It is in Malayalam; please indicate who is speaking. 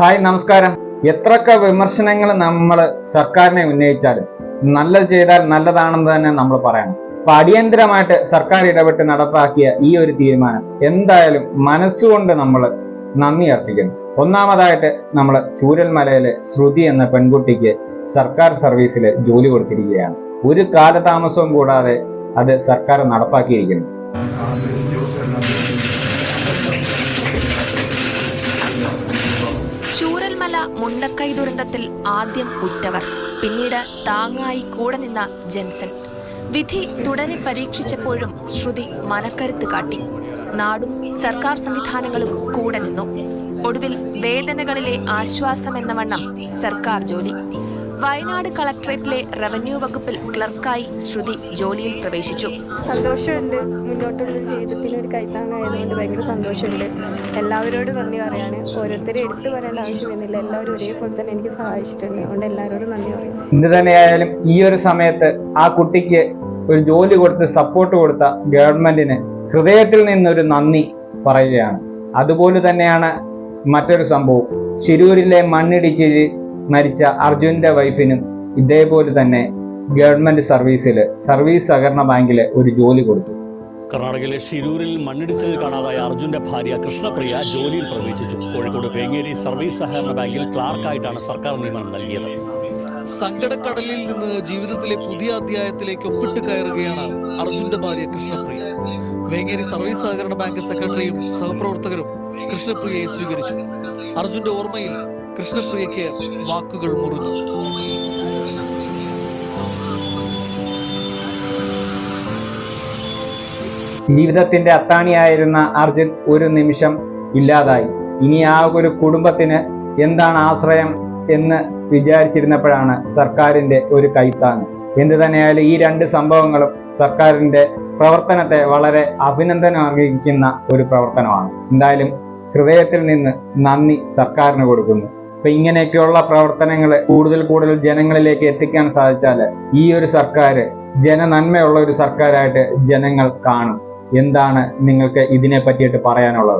Speaker 1: ഹായ് നമസ്കാരം. എത്രയൊക്കെ വിമർശനങ്ങൾ നമ്മൾ സർക്കാരിനെ ഉന്നയിച്ചാലും നല്ലത് ചെയ്താൽ നല്ലതാണെന്ന് തന്നെ നമ്മൾ പറയണം. അപ്പൊ അടിയന്തരമായിട്ട് സർക്കാർ ഇടപെട്ട് നടപ്പാക്കിയ ഈ ഒരു തീരുമാനം എന്തായാലും മനസ്സുകൊണ്ട് നമ്മൾ നന്ദി അർപ്പിക്കുന്നു. ഒന്നാമതായിട്ട് നമ്മൾ ചൂരൽമലയിലെ ശ്രുതി എന്ന പെൺകുട്ടിക്ക് സർക്കാർ സർവീസിൽ ജോലി കൊടുത്തിരിക്കുകയാണ്. ഒരു കാലതാമസവും കൂടാതെ അത് സർക്കാർ നടപ്പാക്കിയിരിക്കുന്നു.
Speaker 2: മുണ്ടക്കൈ ദുരന്തത്തിൽ ആദ്യം ഉറ്റവർ. പിന്നീട് താങ്ങായി കൂടെ നിന്ന ജെൻസൺ. വിധി തുടരെ പരീക്ഷിച്ചപ്പോഴും ശ്രുതി മനക്കരുത്ത് കാട്ടി. നാടും സർക്കാർ സംവിധാനങ്ങളും കൂടെ നിന്നു. ഒടുവിൽ വേദനകളിലെ ആശ്വാസമെന്ന വണ്ണം സർക്കാർ ജോലി. വയനാട് കളക്ടറേറ്റിലെ റവന്യൂ വകുപ്പിൽ ക്ലർക്കായി ശ്രുതി ജോലിയിൽ പ്രവേശിച്ചു.
Speaker 3: സന്തോഷമുണ്ട്. മുന്നോട്ടുള്ള ജീവിതത്തിൽ ഒരു കൈത്താങ്ങായതുകൊണ്ട് ഭയങ്കര സന്തോഷമുണ്ട്. എല്ലാവരോടും നന്ദി പറയാണ്. ഓരോരുത്തരെ എടുത്തു പറയേണ്ട ആവശ്യമൊന്നുമില്ല എല്ലാവരും ഒരേപോലെ തന്നെ എനിക്ക് സഹായിച്ചിട്ടുണ്ട്. അതുകൊണ്ട് എല്ലാവരോടും നന്ദി പറയും.
Speaker 1: എന്ത് തന്നെയായാലും ഈ ഒരു സമയത്ത് ആ കുട്ടിക്ക് ഒരു ജോലി കൊടുത്ത് സപ്പോർട്ട് കൊടുത്ത ഗവൺമെന്റിന് ഹൃദയത്തിൽ നിന്നൊരു നന്ദി പറയുകയാണ്. അതുപോലെ തന്നെയാണ് മറ്റൊരു സംഭവം. ശിരൂരിലെ മണ്ണിടിച്ചിൽ മരിച്ച അർജുനന്റെ വൈഫിനും ഇതേപോലെ തന്നെ ഗവൺമെന്റ് സർവീസിൽ സർവീസ് സഹകരണ ബാങ്കിൽ ഒരു ജോലി കൊടുത്തു.
Speaker 4: കർണാടകയിലെ ഷിരൂരിൽ മണ്ണിടിച്ചിൽ കാണാതായ അർജുന്റെ ഭാര്യ കൃഷ്ണപ്രിയ ജോലിയിൽ പ്രവേശിച്ചു. കോഴിക്കോട് പേങ്ങേരി സർവീസ് സഹകരണ ബാങ്കിൽ ക്ലാർക്കായിട്ടാണ് സർക്കാർ നിയമനം നൽകിയത്.
Speaker 5: സങ്കടക്കടലിൽ നിന്ന് ജീവിതത്തിലെ പുതിയ അധ്യായത്തിലേക്ക് ഒപ്പിട്ട് കയറുകയാണ് അർജുന്റെ ഭാര്യ കൃഷ്ണപ്രിയ. വേങ്ങേരി സർവീസ് സഹകരണ ബാങ്ക് സെക്രട്ടറിയും സഹപ്രവർത്തകരും കൃഷ്ണപ്രിയയെ സ്വീകരിച്ചു. അർജുന്റെ ഓർമ്മയിൽ കൃഷ്ണപ്രിയയ്ക്ക് വാക്കുകൾ മുറിഞ്ഞു.
Speaker 1: ജീവിതത്തിന്റെ അത്താണിയായിരുന്ന അർജിത് ഒരു നിമിഷം ഇല്ലാതായി. ഇനി ആ ഒരു കുടുംബത്തിന് എന്താണ് ആശ്രയം എന്ന് വിചാരിച്ചിരുന്നപ്പോഴാണ് സർക്കാരിന്റെ ഒരു കൈത്താങ്. എന്ത് തന്നെയായാലും ഈ രണ്ട് സംഭവങ്ങളും സർക്കാരിന്റെ പ്രവർത്തനത്തെ വളരെ അഭിനന്ദനം അർഹിക്കുന്ന ഒരു പ്രവർത്തനമാണ്. എന്തായാലും ഹൃദയത്തിൽ നിന്ന് നന്ദി സർക്കാരിന് കൊടുക്കുന്നു. അപ്പൊ ഇങ്ങനെയൊക്കെയുള്ള പ്രവർത്തനങ്ങൾ കൂടുതൽ കൂടുതൽ ജനങ്ങളിലേക്ക് എത്തിക്കാൻ സാധിച്ചാൽ ഈ ഒരു സർക്കാർ ജനനന്മയുള്ള ഒരു സർക്കാരായിട്ട് ജനങ്ങൾ കാണും. എന്താണ് നിങ്ങൾക്ക് ഇതിനെ പറ്റിയിട്ട് പറയാനുള്ളത്?